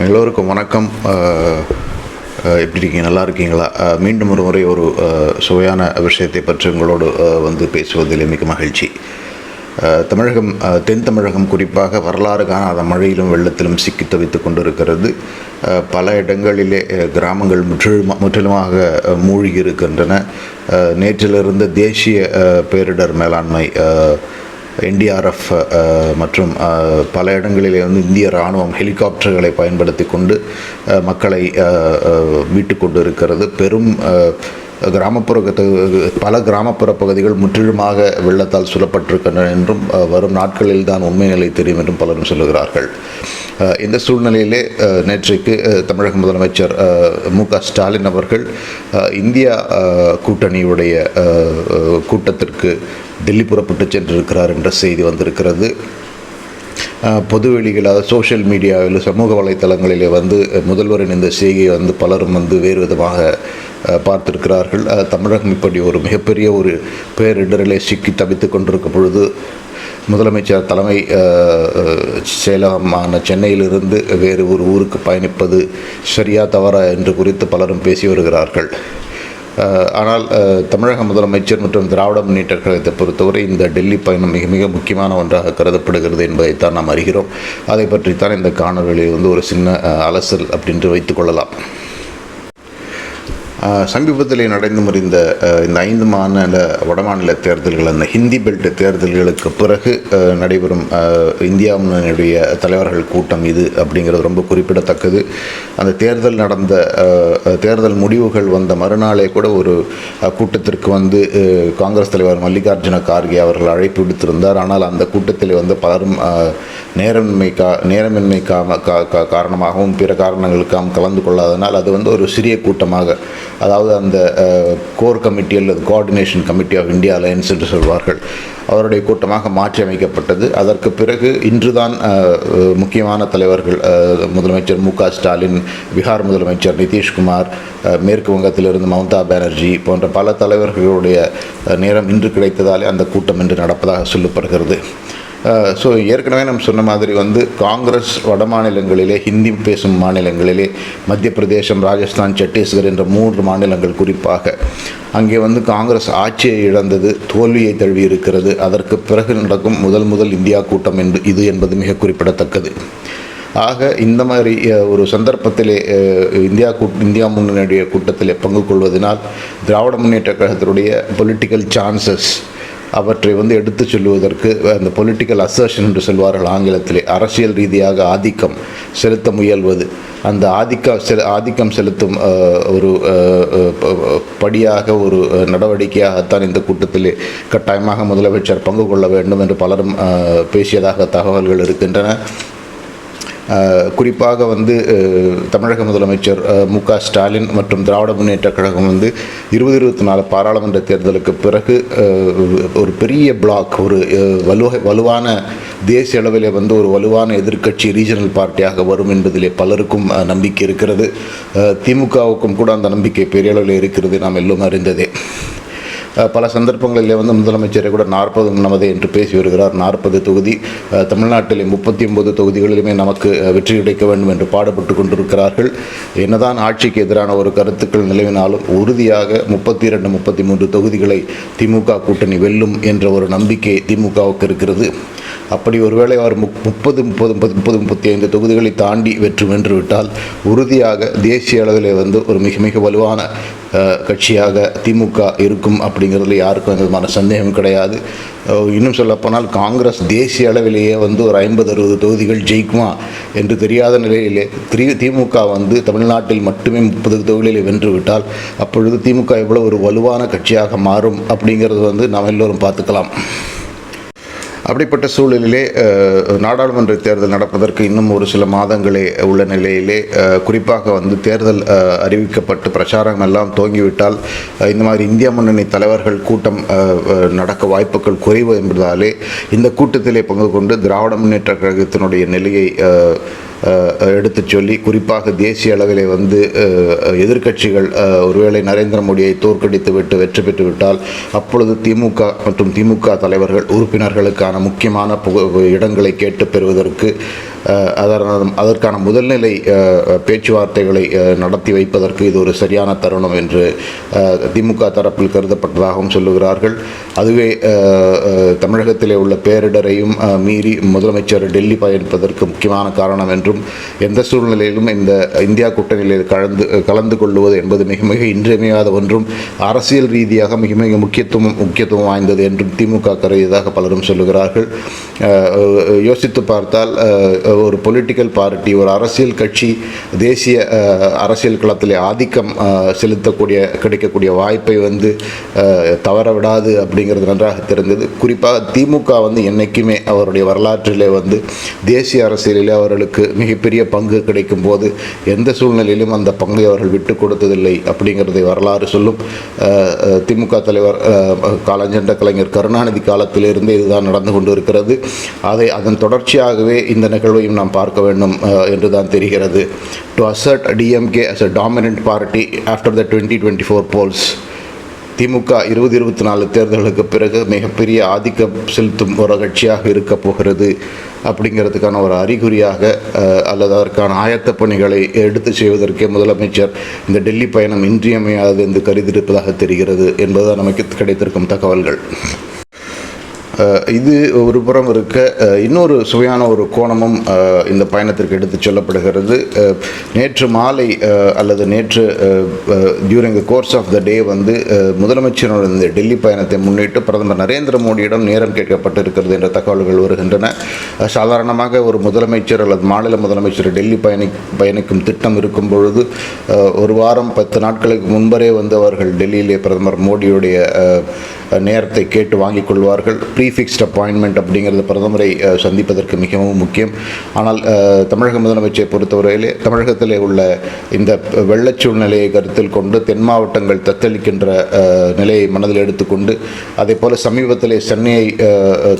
எல்லோருக்கும் வணக்கம். எப்படி இருக்கீங்க? நல்லா இருக்கீங்களா? மீண்டும் ஒரு முறை ஒரு சுவையான விஷயத்தை பற்றி உங்களோடு வந்து பேசுவதில் மிக மகிழ்ச்சி. தமிழகம் தென் தமிழகம் குறிப்பாக வரலாறு காணாத மழையிலும் வெள்ளத்திலும் சிக்கி தவித்து கொண்டிருக்கிறது. பல இடங்களிலே கிராமங்கள் முற்றிலுமா முற்றிலுமாக மூழ்கி இருக்கின்றன. நேற்றிலிருந்து தேசிய பேரிடர் மேலாண்மை என்டிஆர்எஃப் uh, uh, மற்றும் அஹ், பல இடங்களிலே வந்து இந்திய இராணுவம் ஹெலிகாப்டர்களை பயன்படுத்தி கொண்டு அஹ், மக்களை அஹ், அஹ், மீட்டு கொண்டு இருக்கிறது பெரும் அஹ், கிராமப்புற பல கிராமப்புற பகுதிகள் முற்றிலுமாக வெள்ளத்தால் சுழப்பட்டிருக்கின்றன என்றும் வரும் நாட்களில் தான் உண்மை நிலை தெரியும் என்றும் பலரும் சொல்லுகிறார்கள். இந்த சூழ்நிலையிலே நேற்றைக்கு தமிழக முதலமைச்சர் மு க ஸ்டாலின் அவர்கள் இந்தியா கூட்டணியுடைய கூட்டத்திற்கு டெல்லி புறப்பட்டு சென்றிருக்கிறார் என்ற செய்தி வந்திருக்கிறது. பொதுவெளிகள் அதாவது சோஷியல் மீடியாவில் சமூக வலைத்தளங்களிலே வந்து முதல்வரின் இந்த செய்தியை வந்து பலரும் வந்து வேறு விதமாக பார்த்திருக்கிறார்கள். தமிழகம் இப்படி ஒரு மிகப்பெரிய ஒரு பேரிடரிலே சிக்கி தவித்துக் கொண்டிருக்கும் பொழுது முதலமைச்சர் தலைமை செயலகமான சென்னையிலிருந்து வேறு ஒரு ஊருக்கு பயணிப்பது சரியா தவறா என்று குறித்து பலரும் பேசி வருகிறார்கள். ஆனால் தமிழக முதலமைச்சர் மற்றும் திராவிட முன்னேற்ற கழகத்தை பொறுத்தவரை இந்த டெல்லி பயணம் மிக மிக முக்கியமான ஒன்றாக கருதப்படுகிறது என்பதைத்தான் நாம் அறிகிறோம். அதை பற்றித்தான் இந்த காணொலியில் வந்து ஒரு சின்ன அலசல் அப்படின்று வைத்துக்கொள்ளலாம் சமீபத்திலே நடந்து முடிந்த இந்த ஐந்து மாநில வடமாநில தேர்தல்கள் அந்த ஹிந்தி பெல்ட் தேர்தல்களுக்கு பிறகு நடைபெறும் இந்தியாவினுடைய இந்தியா முன்னணியுடைய தலைவர்கள் கூட்டம் இது அப்படிங்கிறது ரொம்ப குறிப்பிடத்தக்கது. அந்த தேர்தல் நடந்த தேர்தல் முடிவுகள் வந்த மறுநாளே கூட ஒரு கூட்டத்திற்கு வந்து காங்கிரஸ் தலைவர் மல்லிகார்ஜுன கார்கே அவர்கள் அழைப்பு விடுத்திருந்தார். ஆனால் அந்த கூட்டத்தில் வந்து பலரும் நேரமின்மை கா நேரமின்மை கா காரணமாகவும் பிற காரணங்களுக்காகவும் கலந்து கொள்ளாதனால் அது வந்து ஒரு சிறிய கூட்டமாக அதாவது அந்த கோர் கமிட்டி அல்லது coordination committee of India alliance என்று சொல்வார்கள். அவருடைய கூட்டமாக மாற்றி அமைக்கப்பட்டது அதற்கு பிறகு இன்றுதான் முக்கியமான தலைவர்கள் முதலமைச்சர் மு க ஸ்டாலின் பீகார் முதலமைச்சர் நிதிஷ்குமார் மேற்கு வங்கத்திலிருந்து மம்தா பானர்ஜி போன்ற பல தலைவர்களுடைய நேரம் இன்று கிடைத்ததாலே அந்த கூட்டம் இன்று நடப்பதாக சொல்லப்படுகிறது. ஸோ ஏற்கனவே நம்ம சொன்ன மாதிரி வந்து காங்கிரஸ் வட மாநிலங்களிலே ஹிந்தி பேசும் மாநிலங்களிலே மத்திய பிரதேசம் ராஜஸ்தான் சத்தீஸ்கர் என்ற மூன்று மாநிலங்கள் குறிப்பாக அங்கே வந்து காங்கிரஸ் ஆட்சியை இழந்தது தோல்வியை தழுவி இருக்கிறது. அதற்கு பிறகு நடக்கும் முதல் முதல் இந்தியா கூட்டம் என்று இது என்பது மிக குறிப்பிடத்தக்கது. ஆக இந்த மாதிரி ஒரு சந்தர்ப்பத்திலே இந்தியா கூட் இந்தியா முன்னணியுடைய கூட்டத்திலே பங்கு கொள்வதனால் திராவிட முன்னேற்ற கழகத்தினுடைய பொலிட்டிக்கல் சான்சஸ் அவற்றை வந்து எடுத்துச் சொல்லுவதற்கு அந்த பொலிட்டிக்கல் அசர்ஷன் என்று சொல்வார்கள் ஆங்கிலத்திலே. அரசியல் ரீதியாக ஆதிக்கம் செலுத்த முயல்வது. அந்த ஆதிக்க செல ஆதிக்கம் செலுத்தும் ஒரு படியாக ஒரு நடவடிக்கையாகத்தான் இந்த கூட்டத்திலே கட்டாயமாக முதலமைச்சர் பங்கு கொள்ள வேண்டும் என்று பலரும் பேசியதாக தகவல்கள் இருக்கின்றன. குறிப்பாக வந்து தமிழக முதலமைச்சர் மு க ஸ்டாலின் மற்றும் திராவிட முன்னேற்ற கழகம் வந்து இருபது இருபத்தி நாலு பாராளுமன்ற தேர்தலுக்கு பிறகு ஒரு பெரிய பிளாக் ஒரு வலு வலுவான தேசிய அளவிலே வந்து ஒரு வலுவான எதிர்க்கட்சி ரீஜனல் பார்ட்டியாக வரும் என்பதிலே பலருக்கும் நம்பிக்கை இருக்கிறது. திமுகவுக்கும் கூட அந்த நம்பிக்கை பெரிய அளவில் இருக்கிறது நாம் எல்லோரும் அறிந்ததே. பல சந்தர்ப்பங்களிலே வந்து முதலமைச்சரை கூட நாற்பது நமது என்று பேசி வருகிறார். நாற்பது தொகுதி தமிழ்நாட்டிலே முப்பத்தி ஒன்பது தொகுதிகளிலுமே நமக்கு வெற்றி கிடைக்க வேண்டும் என்று பாடுபட்டு கொண்டிருக்கிறார்கள். என்னதான் ஆட்சிக்கு எதிரான ஒரு கருத்துக்கள் நிலவினாலும் உறுதியாக முப்பத்தி இரண்டு முப்பத்தி மூன்று தொகுதிகளை திமுக கூட்டணி வெல்லும் என்ற ஒரு நம்பிக்கை திமுகவுக்கு இருக்கிறது. அப்படி ஒருவேளை அவர் முப் முப்பது முப்பது முப்பது முப்பது முப்பத்தி ஐந்து தொகுதிகளை தாண்டி வெற்றி வென்றுவிட்டால் உறுதியாக தேசிய அளவிலே வந்து ஒரு மிக மிக வலுவான கட்சியாக திமுக இருக்கும் அப்படிங்கிறதுல யாருக்கும் எந்த விதமான சந்தேகம் கிடையாது. இன்னும் சொல்லப்போனால் காங்கிரஸ் தேசிய அளவிலேயே வந்து ஒரு ஐம்பது அறுபது தொகுதிகள் ஜெயிக்குமா என்று தெரியாத நிலையிலே திரி திமுக வந்து தமிழ்நாட்டில் மட்டுமே முப்பது தொகுதிகளில் வென்று விட்டால் அப்பொழுது திமுக எவ்வளோ ஒரு வலுவான கட்சியாக மாறும் அப்படிங்கிறது வந்து நாம் எல்லோரும் பார்த்துக்கலாம். அப்படிப்பட்ட சூழலிலே நாடாளுமன்ற தேர்தல் நடப்பதற்கு இன்னும் ஒரு சில மாதங்களே உள்ள நிலையிலே குறிப்பாக வந்து தேர்தல் அறிவிக்கப்பட்டு பிரச்சாரம் எல்லாம் துவங்கிவிட்டால் இந்த மாதிரி இந்திய முன்னணி தலைவர்கள் கூட்டம் நடக்க வாய்ப்புகள் குறைவு என்பதாலே இந்த கூட்டத்திலே பங்கு கொண்டு திராவிட முன்னேற்ற கழகத்தினுடைய நிலையை எடுத்து சொல்லி குறிப்பாக தேசிய அளவிலே வந்து எதிர்க்கட்சிகள் ஒருவேளை நரேந்திர மோடியை தோற்கடித்து விட்டு வெற்றி பெற்று விட்டால் அப்பொழுது திமுக மற்றும் திமுக தலைவர்கள் உறுப்பினர்களுக்கான முக்கியமான இடங்களை கேட்டு பெறுவதற்கு அதற்கான முதல்நிலை பேச்சுவார்த்தைகளை நடத்தி வைப்பதற்கு இது ஒரு சரியான தருணம் என்று திமுக தரப்பில் கருதப்பட்டதாகவும் சொல்லுகிறார்கள். அதுவே தமிழகத்திலே உள்ள பேரிடரையும் மீறி முதலமைச்சர் டெல்லி பயணிப்பதற்கு முக்கியமான காரணம் என்றும் எந்த சூழ்நிலையிலும் இந்த இந்தியா கூட்டணியில் கலந்து கலந்து கொள்வது என்பது மிக மிக இன்றியமையாத ஒன்றும் அரசியல் ரீதியாக மிக மிக முக்கியத்துவம் முக்கியத்துவம் வாய்ந்தது என்றும் திமுக கருதியதாக பலரும் சொல்லுகிறார்கள். யோசித்து பார்த்தால் ஒரு பொலிட்டிக்கல் பார்ட்டி ஒரு அரசியல் கட்சி தேசிய அரசியல் களத்திலே ஆதிக்கம் செலுத்தக்கூடிய கிடைக்கக்கூடிய வாய்ப்பை வந்து தவற விடாது அப்படிங்கிறது நன்றாக தெரிந்தது. குறிப்பாக திமுக வந்து என்றைக்குமே அவருடைய வரலாற்றிலே வந்து தேசிய அரசியலிலே அவர்களுக்கு மிகப்பெரிய பங்கு கிடைக்கும் போது எந்த சூழ்நிலையிலும் அந்த பங்கை அவர்கள் விட்டு கொடுத்ததில்லை அப்படிங்கிறதை வரலாறு சொல்லும். திமுக தலைவர் காலஞ்சென்ற கலைஞர் கருணாநிதி காலத்திலிருந்தே இதுதான் நடந்து கொண்டு இருக்கிறது அதை அதன் தொடர்ச்சியாகவே இந்த போயும் நாம் பார்க்க வேண்டும் என்று தான் தெரிகிறது. To assert DMK as a dominant party after the twenty twenty four polls திமுக இருபது இருபத்தி நாலு தேர்தலுக்கு பிறகு மிகப்பெரிய ஆதிக்கம் செலுத்தும் ஒரு கட்சியாக இருக்க போகிறது அப்படிங்கிறதுக்கான ஒரு அறிகுறியாக அல்லது அதற்கான ஆயத்த பணிகளை எடுத்து செய்வதற்கே முதலமைச்சர் இந்த டெல்லி பயணம் இன்றியமையாதது என்று கருதியிருப்பதாக தெரிகிறது என்பதுதான் நமக்கு கிடைத்திருக்கும் தகவல்கள். இது ஒரு புறம் இருக்க இன்னொரு சுவையான ஒரு கோணமும் இந்த பயணத்திற்கு எடுத்துச் சொல்லப்படுகிறது. நேற்று மாலை அல்லது நேற்று during the course of the day வந்து முதலமைச்சரோட இந்த டெல்லி பயணத்தை முன்னிட்டு பிரதமர் நரேந்திர மோடியிடம் நேரம் கேட்கப்பட்டிருக்கிறது என்ற தகவல்கள் வருகின்றன. சாதாரணமாக ஒரு முதலமைச்சர் அல்லது மாநில முதலமைச்சர் டெல்லி பயணி பயணிக்கும் திட்டம் இருக்கும் பொழுது ஒரு வாரம் பத்து நாட்களுக்கு முன்பரே வந்து அவர்கள் டெல்லியிலே பிரதமர் மோடியுடைய நேரத்தை கேட்டு வாங்கிக் கொள்வார்கள். ப்ரீஃபிக்ஸ்ட் அப்பாயின்மெண்ட் அப்படிங்கிறது பிரதமரை சந்திப்பதற்கு மிகவும் முக்கியம். ஆனால் தமிழக முதலமைச்சரை பொறுத்தவரையிலே தமிழகத்திலே உள்ள இந்த வெள்ளச் சூழ்நிலையை கருத்தில் கொண்டு தென் மாவட்டங்கள் தத்தளிக்கின்ற நிலையை மனதில் எடுத்துக்கொண்டு அதே போல சமீபத்திலே சென்னையை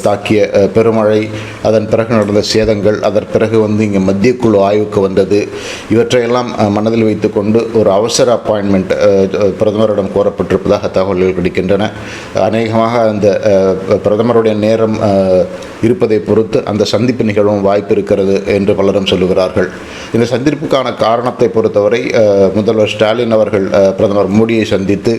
தாக்கிய பெருமழை அதன் பிறகு நடந்த சேதங்கள் அதன் பிறகு வந்து இங்கே மத்திய குழு ஆய்வுக்கு வந்தது இவற்றையெல்லாம் மனதில் வைத்துக்கொண்டு ஒரு அவசர அப்பாயின்மெண்ட் பிரதமரிடம் கோரப்பட்டிருப்பதாக தகவல்கள் கிடைக்கின்றன. அநேகமாக அந்த பிரதமருடைய நேரம் இருப்பதை பொறுத்து அந்த சந்திப்பு நிகழவும் வாய்ப்பு இருக்கிறது என்று பலரும் சொல்லுகிறார்கள். இந்த சந்திப்புக்கான காரணத்தை பொறுத்தவரை முதல்வர் ஸ்டாலின் அவர்கள் பிரதமர் மோடியை சந்தித்து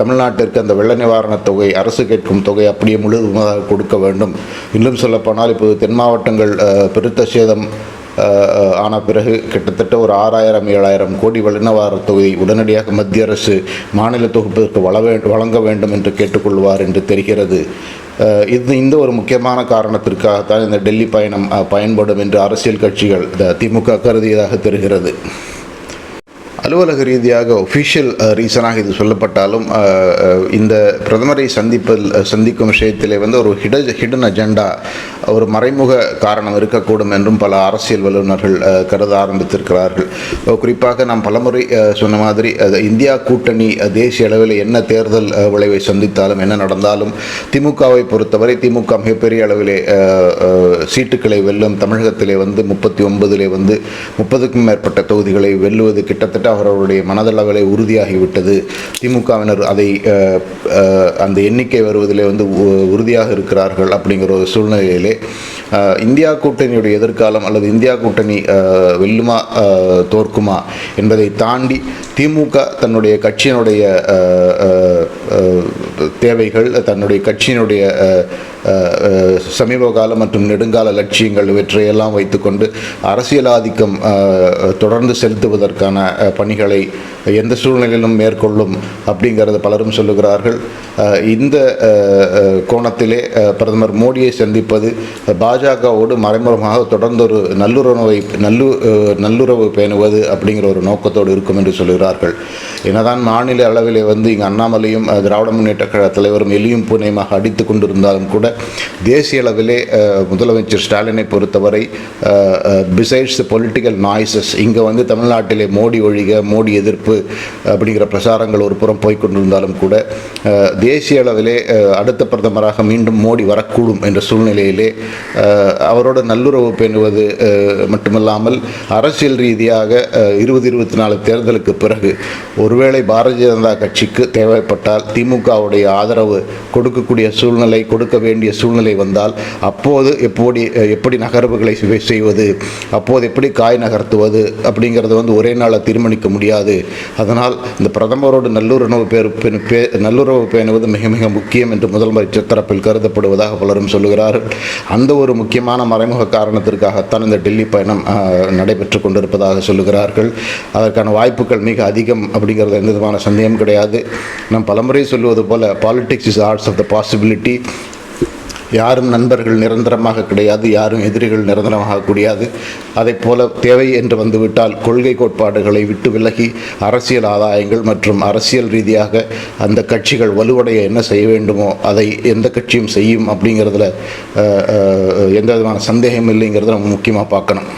தமிழ்நாட்டிற்கு அந்த வெள்ள நிவாரணத் தொகை அரசு கேட்கும் தொகை அப்படியே முழுவதுமாக கொடுக்க வேண்டும். இன்னும் சொல்லப்போனால் இப்போது தென் மாவட்டங்கள் பெருத்த சேதம் ஆன பிறகு கிட்டத்தட்ட ஒரு ஆறாயிரம் ஏழாயிரம் கோடி வெள்ளநிவாரணத் தொகை உடனடியாக மத்திய அரசு மாநில தொகுப்பிற்கு வழங்க வேண்டும் என்று கேட்டுக்கொள்வார் என்று தெரிகிறது. இது இந்த ஒரு முக்கியமான காரணத்திற்காகத்தான் இந்த டெல்லி பயணம் அஹ், பயன்படும் என்று அரசியல் கட்சிகள் திமுக கருதியதாக தெரிகிறது. அலுவலக ரீதியாக ஒஃபிஷியல் ரீசனாக இது சொல்லப்பட்டாலும் இந்த பிரதமரை சந்திப்பதில் சந்திக்கும் விஷயத்திலே வந்து ஒரு ஹிட ஹிடன் அஜெண்டா ஒரு மறைமுக காரணம் இருக்கக்கூடும் என்றும் பல அரசியல் வல்லுநர்கள் கருத ஆரம்பித்திருக்கிறார்கள். குறிப்பாக நாம் பலமுறை சொன்ன மாதிரி அது இந்தியா கூட்டணி தேசிய அளவில் என்ன தேர்தல் விளைவை சந்தித்தாலும் என்ன நடந்தாலும் திமுகவை பொறுத்தவரை திமுக மிகப்பெரிய அளவிலே சீட்டுக்களை வெல்லும் தமிழகத்திலே வந்து முப்பத்தி ஒன்பதிலே வந்து முப்பதுக்கும் மேற்பட்ட தொகுதிகளை வெல்லுவது கிட்டத்தட்ட அவர்களுடைய மனதளவிலே உறுதியாகிவிட்டது. திமுகவினர் அதை அந்த எண்ணிக்கை வருவதிலே வந்து உ- உறுதியாக இருக்கிறார்கள் அப்படிங்கிற ஒரு சூழ்நிலையிலே இந்தியா கூட்டணியுடைய எதிர்காலம் அல்லது இந்தியா கூட்டணி அஹ், வெல்லுமா அஹ், தோற்குமா என்பதை தாண்டி திமுக தன்னுடைய கட்சியினுடைய அஹ், அஹ், அஹ், தேவைகள் தன்னுடைய கட்சியினுடைய சமீபகால மற்றும் நெடுங்கால லட்சியங்கள் இவற்றையெல்லாம் வைத்துக்கொண்டு அரசியல் ஆதிக்கம் தொடர்ந்து செலுத்துவதற்கான பணிகளை எந்த சூழ்நிலையிலும் மேற்கொள்ளும் அப்படிங்கிறத பலரும் சொல்லுகிறார்கள். இந்த கோணத்திலே பிரதமர் மோடியை சந்திப்பது பாஜகவோடு மறைமுகமாக தொடர்ந்து ஒரு நல்லுறவை நல்லு நல்லுறவு பேணுவது அப்படிங்கிற ஒரு நோக்கத்தோடு இருக்கும் என்று சொல்கிறார்கள் என்னதான் மாநில அளவிலே வந்து இங்கே அண்ணாமலையும் திராவிட முன்னேற்ற கழக தலைவரும் எலியும் பூனையுமாக அடித்து கொண்டிருந்தாலும் கூட தேசிய அளவிலே முதலமைச்சர் ஸ்டாலினை பொறுத்தவரை பிசைட்ஸ் பொலிட்டிக்கல் நாய்ஸஸ் இங்கே வந்து தமிழ்நாட்டிலே மோடி ஒழிக மோடி எதிர்ப்பு அப்படிங்கிற பிரசாரங்கள் ஒரு புறம் போய்க்கொண்டிருந்தாலும் கூட தேசிய அளவிலே அடுத்த பிரதமராக மீண்டும் மோடி வரக்கூடும் என்ற சூழ்நிலையிலே அவரோட நல்லுறவு பேணுவது மட்டுமல்லாமல் அரசியல் ரீதியாக இருபது இருபத்தி நாலு தேர்தலுக்கு பிறகு ஒருவேளை பாரதிய ஜனதா கட்சிக்கு தேவைப்பட்டால் திமுகவுடைய ஆதரவு கொடுக்கக்கூடிய சூழ்நிலை கொடுக்க வேண்டும் வேண்டிய சூழ்நிலை வந்தால் அப்போது எப்படி எப்படி நகர்வுகளை செய்வது அப்போது எப்படி காய் நகர்த்துவது அப்படிங்கிறது வந்து ஒரே நாளில் தீர்மானிக்க முடியாது. அதனால் இந்த பிரதமரோடு நல்லுறவு பேர் பெண் பே நல்லுறவு பேணுவது மிக மிக முக்கியம் என்று முதல்வர் சித்தரப்பில் கருதப்படுவதாக பலரும் சொல்லுகிறார்கள். அந்த ஒரு முக்கியமான மறைமுக காரணத்திற்காகத்தான் இந்த டெல்லி பயணம் நடைபெற்று கொண்டிருப்பதாக சொல்லுகிறார்கள். அதற்கான வாய்ப்புகள் மிக அதிகம் அப்படிங்கிறது எந்த விதமான சந்தேகம் கிடையாது. நாம் பலமுறை சொல்லுவது போல politics is arts of the possibility யாரும் நண்பர்கள் நிரந்தரமாக கிடையாது யாரும் எதிரிகள் நிரந்தரமாக கூடியாது. அதைப் போல தேவை என்று வந்துவிட்டால் கொள்கை கோட்பாடுகளை விட்டு விலகி அரசியல் ஆதாயங்கள் மற்றும் அரசியல் ரீதியாக அந்த கட்சிகள் வலுவடைய என்ன செய்ய வேண்டுமோ அதை எந்த கட்சியும் செய்யும் அப்படிங்கிறதுல எந்த விதமான சந்தேகம் இல்லைங்கிறத நம்ம முக்கியமாக பார்க்கணும்.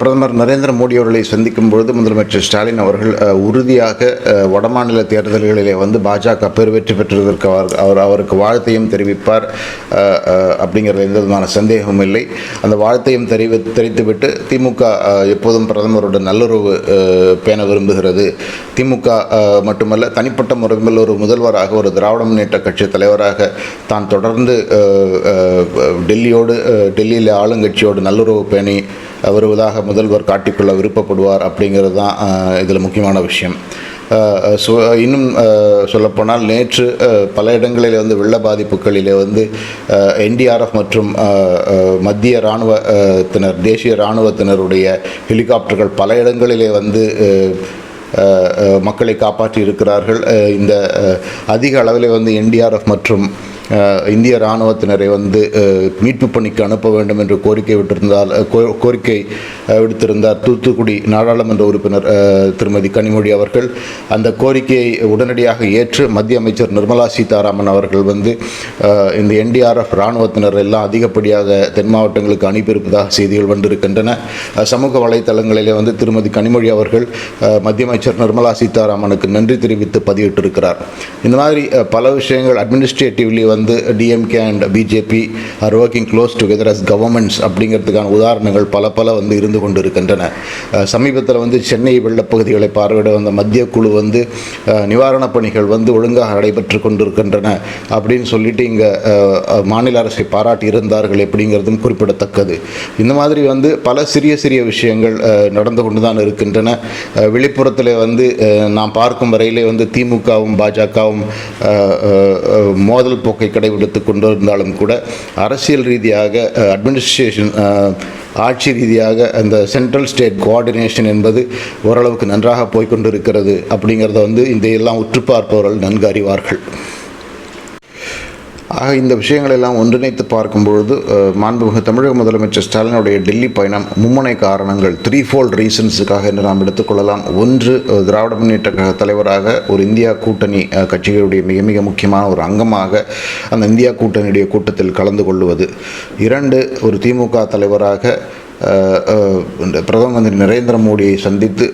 பிரதமர் நரேந்திர மோடி அவர்களை சந்திக்கும் பொழுது முதலமைச்சர் ஸ்டாலின் அவர்கள் உறுதியாக வடமாநில தேர்தல்களிலே வந்து பாஜக பெருவெற்றி பெற்றதற்கு அவர் அவர் அவருக்கு வாழ்த்தையும் தெரிவிப்பார். அப்படிங்கிறது எந்த விதமான சந்தேகமும் இல்லை. அந்த வாழ்த்தையும் தெரிவி தெரிவித்துவிட்டு திமுக எப்போதும் பிரதமரோட நல்லுறவு பேண விரும்புகிறது. திமுக மட்டுமல்ல தனிப்பட்ட முறையில் ஒரு முதல்வராக ஒரு திராவிட முன்னேற்ற கட்சி தலைவராக தான் தொடர்ந்து டெல்லியோடு டெல்லியில் ஆளுங்கட்சியோடு நல்லுறவு பேணி வருவதாக முதல்வர் காட்டிக்கொள்ள விருப்பப்படுவார் அப்படிங்கிறது தான் இதில் முக்கியமான விஷயம். அஹ், சு இன்னும் சொல்லப்போனால் நேற்று பல இடங்களில் வந்து வெள்ள பாதிப்புகளிலே வந்து என்டிஆர்எஃப் மற்றும் மத்திய இராணுவத்தினர் தேசிய இராணுவத்தினருடைய ஹெலிகாப்டர்கள் பல இடங்களிலே வந்து மக்களை காப்பாற்றி இருக்கிறார்கள். இந்த அதிக அளவில் வந்து என்டிஆர்எஃப் மற்றும் இந்திய இராணுவத்தினரை வந்து மீட்பு பணிக்கு அனுப்ப வேண்டும் என்று கோரிக்கை விட்டிருந்தால் கோரிக்கை விடுத்திருந்தார் தூத்துக்குடி நாடாளுமன்ற உறுப்பினர் திருமதி கனிமொழி அவர்கள். அந்த கோரிக்கையை உடனடியாக ஏற்று மத்திய அமைச்சர் நிர்மலா சீதாராமன் அவர்கள் வந்து இந்த என்டிஆர்எஃப் இராணுவத்தினர் எல்லாம் அதிகப்படியாக தென் மாவட்டங்களுக்கு அனுப்பியிருப்பதாக செய்திகள் வந்திருக்கின்றன. சமூக வலைத்தளங்களிலே வந்து திருமதி கனிமொழி அவர்கள் மத்திய அமைச்சர் நிர்மலா சீதாராமனுக்கு நன்றி தெரிவித்து பதிவிட்டிருக்கிறார் இந்த மாதிரி பல விஷயங்கள் அட்மினிஸ்ட்ரேட்டிவ்லி வந்து DMK and BJP are working close together as governments அப்படிங்கிறதுக்கான உதாரணங்கள் பல பல வந்து இருந்து கொண்டு இருக்கின்றன சமீபத்தில் வந்து சென்னை வெள்ளப்பகுதிகளை பார்வையிட வந்த மத்திய குழு வந்து நிவாரணப் பணிகள் வந்து ஒழுங்காக நடைபெற்று கொண்டிருக்கின்றன அப்படின்னு சொல்லிட்டு இங்கே மாநில அரசை பாராட்டி இருந்தார்கள் அப்படிங்கிறதும் குறிப்பிடத்தக்கது. இந்த மாதிரி வந்து பல சிறிய சிறிய விஷயங்கள் நடந்து கொண்டு தான் இருக்கின்றன அஹ், வந்து நாம் பார்க்கும் வரையிலே வந்து திமுகவும் பாஜகவும் மோதல் போக்கை கடைபிடித்து கொண்டிருந்தாலும் கூட அரசியல் ரீதியாக அட்மினிஸ்ட்ரேஷன் ஆட்சி ரீதியாக அந்த சென்ட்ரல் ஸ்டேட் கோஆர்டினேஷன் என்பது ஓரளவுக்கு நன்றாக போய்க்கொண்டிருக்கிறது அப்படிங்கிறத வந்து இந்த எல்லாம் உற்று பார்ப்பவர்கள் நன்கு அறிவார்கள். ஆக இந்த விஷயங்களை எல்லாம் ஒன்றிணைத்து பார்க்கும்பொழுது பொழுது மாண்புமிகு தமிழக முதலமைச்சர் ஸ்டாலினுடைய டெல்லி பயணம் மும்முனை காரணங்கள் த்ரீ ஃபோல்ட் ரீசன்ஸுக்காக என்று நாம் எடுத்துக்கொள்ளலாம் ஒன்று திராவிட முன்னேற்ற கழக தலைவராக ஒரு இந்தியா கூட்டணி கட்சிகளுடைய மிக மிக முக்கியமான ஒரு அங்கமாக அந்த இந்தியா கூட்டணியுடைய கூட்டத்தில் கலந்து கொள்வது இரண்டு ஒரு திமுக தலைவராக பிரதம மந்திரி நரேந்திர மோடியை சந்தித்து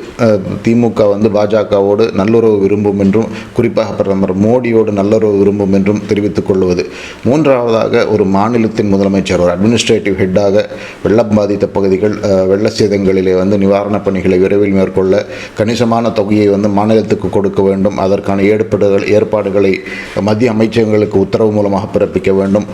திமுக வந்து பாஜகவோடு நல்லுறவு விரும்பும் என்றும் குறிப்பாக பிரதமர் மோடியோடு நல்லுறவு விரும்பும் என்றும் தெரிவித்துக் கொள்வது. மூன்றாவதாக ஒரு மாநிலத்தின் முதலமைச்சர் ஒரு அட்மினிஸ்ட்ரேட்டிவ் ஹெட்டாக வெள்ளம் பாதித்த பகுதிகள் வெள்ள சேதங்களிலே வந்து நிவாரணப் பணிகளை விரைவில் மேற்கொள்ள கணிசமான தொகையை வந்து மாநிலத்துக்கு கொடுக்க வேண்டும். அதற்கான ஏற்பாடுகள் ஏற்பாடுகளை மத்திய அமைச்சகங்களுக்கு உத்தரவு மூலமாக பிறப்பிக்க வேண்டும்.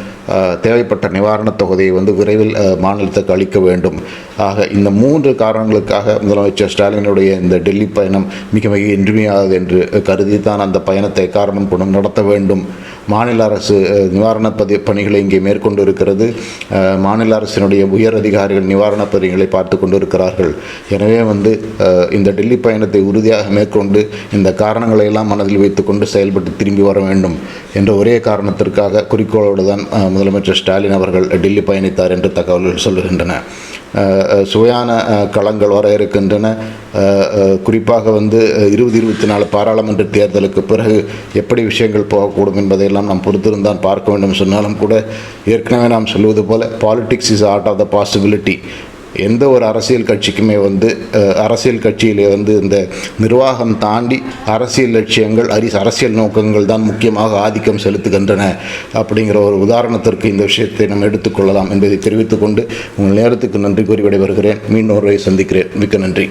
தேவைப்பட்ட நிவாரணத் தொகையை வந்து விரைவில் மாநிலத்துக்கு அளிக்க வேண்டும். ஆக இந்த மூன்று காரணங்களுக்காக முதலமைச்சர் ஸ்டாலினுடைய இந்த டெல்லி பயணம் மிக மிக இன்றியமையாதது என்று கருதி தான் அந்த பயணத்தை காரணம் கொண்டு நடத்த வேண்டும். மாநில அரசு நிவாரண பதி பணிகளை இங்கே மேற்கொண்டு இருக்கிறது மாநில அரசினுடைய உயர் அதிகாரிகள் நிவாரணப் பணிகளை பார்த்து கொண்டு இருக்கிறார்கள் எனவே வந்து இந்த டெல்லி பயணத்தை உறுதியாக மேற்கொண்டு இந்த காரணங்களை எல்லாம் மனதில் வைத்துக்கொண்டு செயல்பட்டு திரும்பி வர வேண்டும் என்ற ஒரே காரணத்திற்காக குறிக்கோளோடு தான் முதலமைச்சர் ஸ்டாலின் அவர்கள் டெல்லி பயணித்தார் என்று தகவல்கள் சொல்லுகின்றன. சுவையான களங்கள் வர இருக்கின்றன. குறிப்பாக வந்து இருபது இருபத்தி நாலு பாராளுமன்ற தேர்தலுக்கு பிறகு எப்படி விஷயங்கள் போகக்கூடும் என்பதையெல்லாம் நாம் பொறுத்திருந்தான் பார்க்க வேண்டும். சொன்னாலும் கூட ஏற்கனவே நாம் சொல்வது போல politics is art of the possibility எந்த ஒரு அரசியல் கட்சிக்குமே வந்து அரசியல் கட்சியிலே வந்து இந்த நிர்வாகம் தாண்டி அரசியல் லட்சியங்கள் அரி அரசியல் நோக்கங்கள் தான் முக்கியமாக ஆதிக்கம் செலுத்துகின்றன அப்படிங்கிற ஒரு உதாரணத்திற்கு இந்த விஷயத்தை நாம் எடுத்துக்கொள்ளலாம் என்பதை தெரிவித்துக்கொண்டு உங்கள் நேரத்துக்கு நன்றி கூறி விடைபெறுகிறேன். மீண்டும் ஒருவரை சந்திக்கிறேன். மிக்க நன்றி.